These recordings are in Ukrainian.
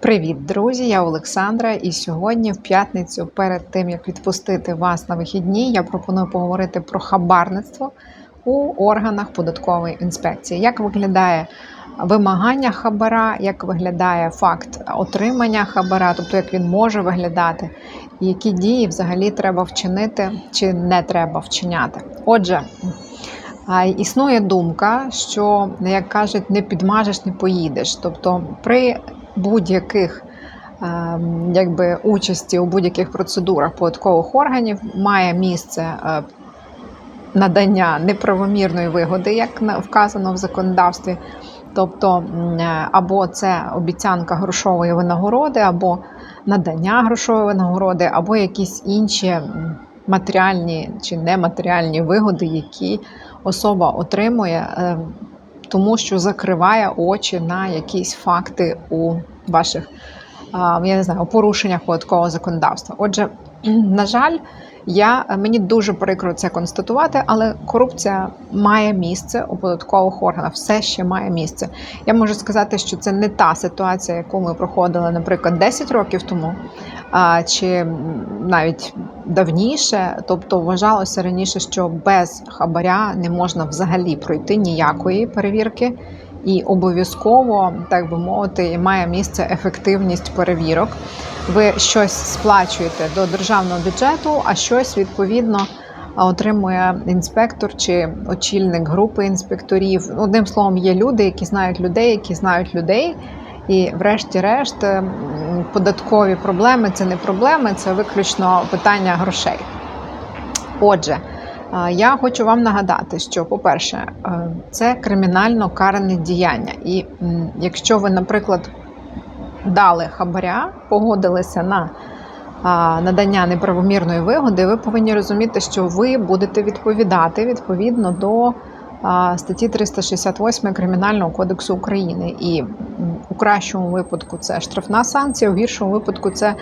Привіт, друзі! Я Олександра, і сьогодні, в п'ятницю, перед тим як відпустити вас на вихідні, я пропоную поговорити про хабарництво у органах податкової інспекції. Як виглядає вимагання хабара, як виглядає факт отримання хабара, тобто як він може виглядати, і які дії взагалі треба вчинити чи не треба вчиняти. Отже. Існує думка, що, як кажуть, не підмажеш, не поїдеш. Тобто, при будь-яких ем, якби, участі у будь-яких процедурах податкових органів має місце е, надання неправомірної вигоди, як вказано в законодавстві. Тобто, е, або це обіцянка грошової винагороди, або надання грошової винагороди, або якісь інші матеріальні чи нематеріальні вигоди, які особа отримує, е, тому що закриває очі на якісь факти у ваших я не знаю, порушеннях податкового законодавства. Отже, на жаль, я, мені дуже прикро це констатувати, але корупція має місце у податкових органах, все ще має місце. Я можу сказати, що це не та ситуація, яку ми проходили, наприклад, 10 років тому, а, чи навіть давніше. Тобто вважалося раніше, що без хабаря не можна взагалі пройти ніякої перевірки. І обов'язково, так би мовити, має місце ефективність перевірок. Ви щось сплачуєте до державного бюджету, а щось відповідно отримує інспектор чи очільник групи інспекторів. Одним словом, є люди, які знають людей, які знають людей. І, врешті-решт, податкові проблеми це не проблеми, це виключно питання грошей. Отже, я хочу вам нагадати, що, по-перше, е, це кримінально каране діяння. І якщо ви, наприклад, дали хабаря, погодилися на надання неправомірної вигоди, ви повинні розуміти, що ви будете відповідати відповідно до статті 368 Кримінального кодексу України. І кращому випадку це штрафна санкція, у гіршому випадку це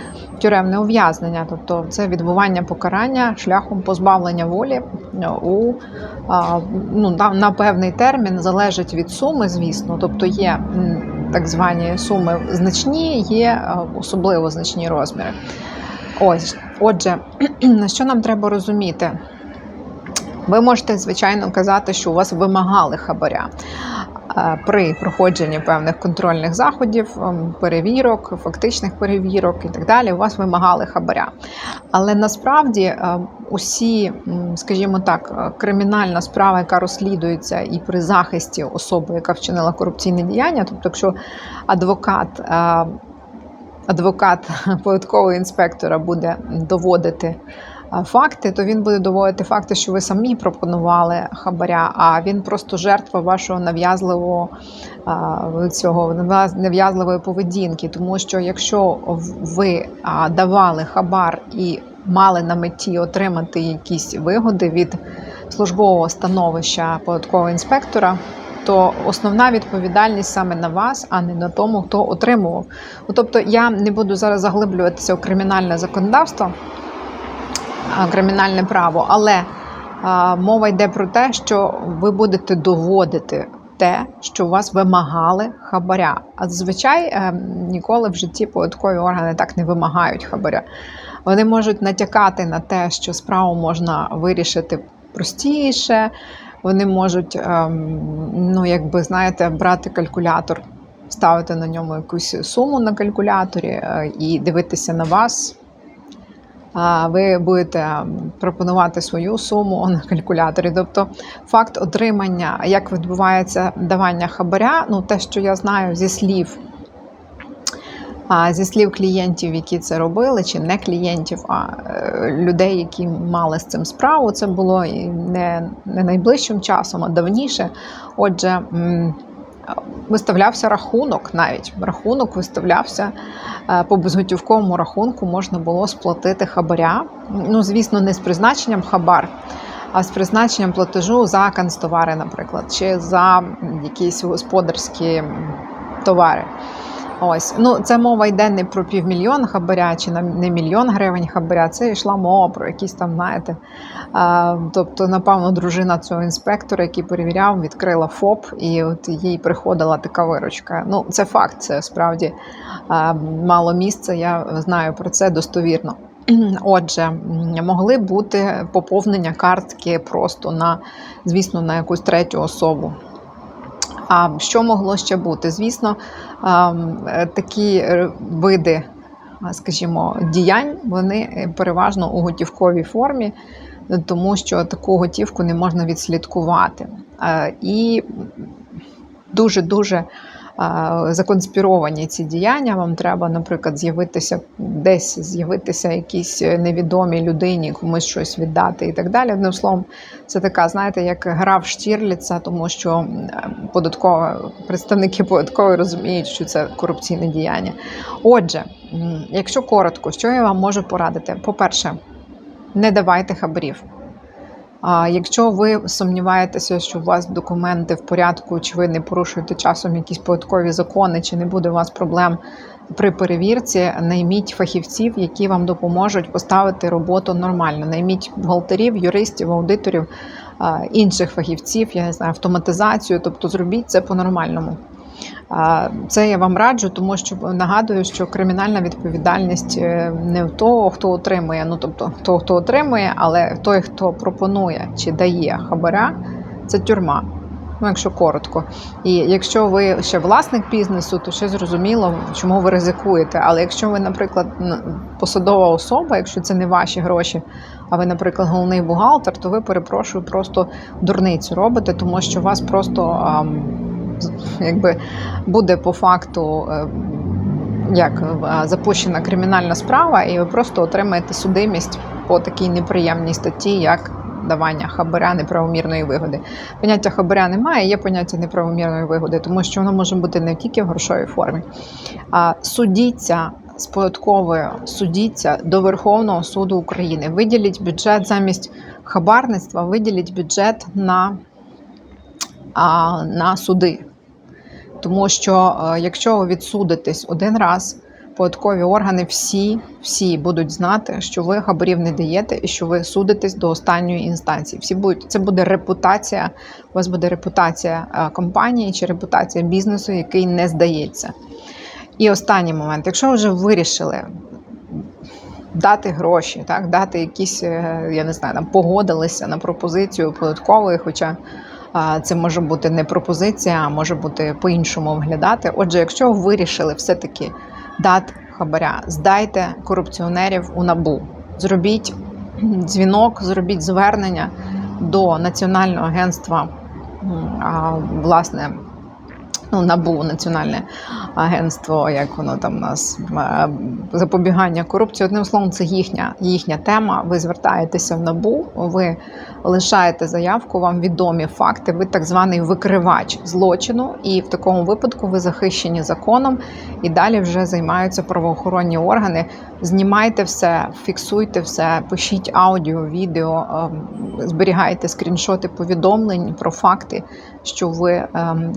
тюремне ув'язнення, тобто це відбування покарання шляхом позбавлення волі е, у ну, на, певний термін залежить від суми, звісно. Тобто є так звані суми значні, є е, особливо значні розміри. Ось, отже, що нам треба розуміти? Ви можете, звичайно, казати, що у вас вимагали хабаря е, при проходженні певних контрольних заходів, ем, перевірок, фактичних перевірок і так далі. У вас вимагали хабаря. Але насправді е, усі, скажімо так, е, кримінальна справа, яка розслідується і при захисті особи, яка вчинила корупційне діяння, тобто, якщо адвокат. Адвокат податкового інспектора буде доводити факти, то він буде доводити факти, що ви самі пропонували хабаря, а він просто жертва вашого нав'язливого а, цього нав'язливої поведінки. Тому що якщо ви давали хабар і мали на меті отримати якісь вигоди від службового становища податкового інспектора. То основна відповідальність саме на вас, а не на тому, хто отримував. Ну, Тобто я не буду зараз заглиблюватися у кримінальне законодавство, кримінальне право, але а, мова йде про те, що ви будете доводити те, що вас вимагали хабаря. А зазвичай е, ніколи в житті податкові органи так не вимагають хабаря. Вони можуть натякати на те, що справу можна вирішити простіше. Вони можуть, ну якби знаєте, брати калькулятор, ставити на ньому якусь суму на калькуляторі е, і дивитися на вас. Ви будете пропонувати свою суму на калькуляторі. Тобто факт отримання, як відбувається давання хабаря, ну те, що я знаю зі слів. А зі слів клієнтів, які це робили, чи не клієнтів, а е, людей, які мали з цим справу, це було не, не найближчим часом, а давніше. Отже, виставлявся рахунок навіть. Рахунок виставлявся е, по безготівковому рахунку, можна було сплатити хабаря. Ну, звісно, не з призначенням хабар, а з призначенням платежу за канцтовари, наприклад, чи за якісь господарські товари. Ось, ну це мова йде не про півмільйона хабаря чи на не мільйон гривень хабаря. Це йшла мова про якісь там, знаєте. А, тобто, напевно, дружина цього інспектора, який перевіряв, відкрила ФОП, і от їй приходила така виручка. Ну, це факт, це справді а, мало місця. Я знаю про це достовірно. Отже, могли бути поповнення картки просто на, звісно, на якусь третю особу. А що могло ще бути? Звісно, е, такі е, види, скажімо, діянь, вони е, переважно у готівковій формі, е, тому що таку готівку не можна відслідкувати. Е, І дуже-дуже законспіровані ці діяння. Вам треба, наприклад, з'явитися десь, з'явитися якійсь невідомій людині, комусь щось віддати і так далі. Одним словом, це така, знаєте, як гра в Штірліца, тому що податкова представники податкової розуміють, що це корупційне діяння. Отже, якщо коротко, що я вам можу порадити? По-перше, не давайте хабарів. А якщо ви сумніваєтеся, що у вас документи в порядку, чи ви не порушуєте часом якісь податкові закони, чи не буде у вас проблем при перевірці, найміть фахівців, які вам допоможуть поставити роботу нормально. Найміть бухгалтерів, юристів, аудиторів, інших фахівців, я не знаю, автоматизацію, тобто зробіть це по-нормальному. Це я вам раджу, тому що нагадую, що кримінальна відповідальність е, не в того, хто отримує, ну тобто того, хто отримує, але той, хто пропонує чи дає хабаря, це тюрма. Ну, якщо коротко. І якщо ви ще власник бізнесу, то ще зрозуміло, чому ви ризикуєте. Але якщо ви, наприклад, посадова особа, якщо це не ваші гроші, а ви, наприклад, головний бухгалтер, то ви перепрошую, просто дурницю робите, тому що вас просто ам, якби буде по факту. е, Як е, запущена кримінальна справа, і ви просто отримаєте судимість по такій неприємній статті, як давання хабаря неправомірної вигоди. Поняття хабаря немає, є поняття неправомірної вигоди, тому що воно може бути не тільки в грошовій формі. А судіться з податковою, судіться до Верховного суду України. Виділіть бюджет замість хабарництва, виділіть бюджет на, на суди. Тому що е, якщо ви відсудитесь один раз, податкові органи всі, всі будуть знати, що ви хабарів не даєте і що ви судитесь до останньої інстанції. Всі будуть це буде репутація. У вас буде репутація е, компанії чи репутація бізнесу, який не здається. І останній момент, якщо вже вирішили дати гроші, так, дати якісь, е, я не знаю, там погодилися на пропозицію податкової, хоча це може бути не пропозиція, а може бути по-іншому виглядати. Отже, якщо ви вирішили все-таки дати хабаря, здайте корупціонерів у набу, зробіть дзвінок, зробіть звернення до Національного агентства, власне, ну, НАБУ, Національне агентство, як воно там у нас е, запобігання корупції. Одним словом, це їхня, їхня тема. Ви звертаєтеся в НАБУ, ви лишаєте заявку, вам відомі факти. Ви так званий викривач злочину, і в такому випадку ви захищені законом, і далі вже займаються правоохоронні органи. Знімайте все, фіксуйте все, пишіть аудіо, відео, ем, зберігайте скріншоти повідомлень про факти, що ви ем,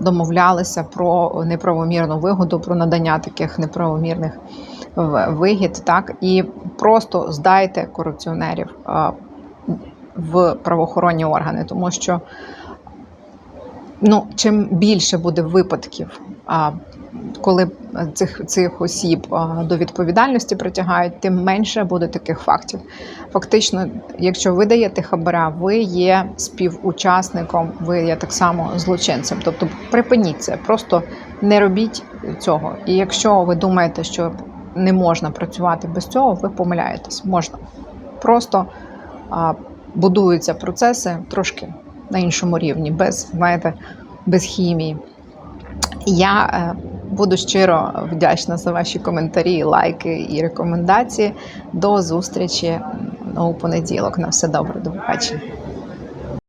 домовлялися про неправомірну вигоду, про надання таких неправомірних вигід, так? І просто здайте корупціонерів в правоохоронні органи, тому що ну, чим більше буде випадків, коли цих, цих осіб до відповідальності притягають, тим менше буде таких фактів. Фактично, якщо ви даєте хабаря, ви є співучасником, ви є так само злочинцем. Тобто припиніть це, просто не робіть цього. І якщо ви думаєте, що не можна працювати без цього, ви помиляєтесь. Можна. Просто а, будуються процеси трошки на іншому рівні, без, знаєте, без хімії. Я е, буду щиро вдячна за ваші коментарі, лайки і рекомендації. До зустрічі у понеділок. На все добре, до побачення.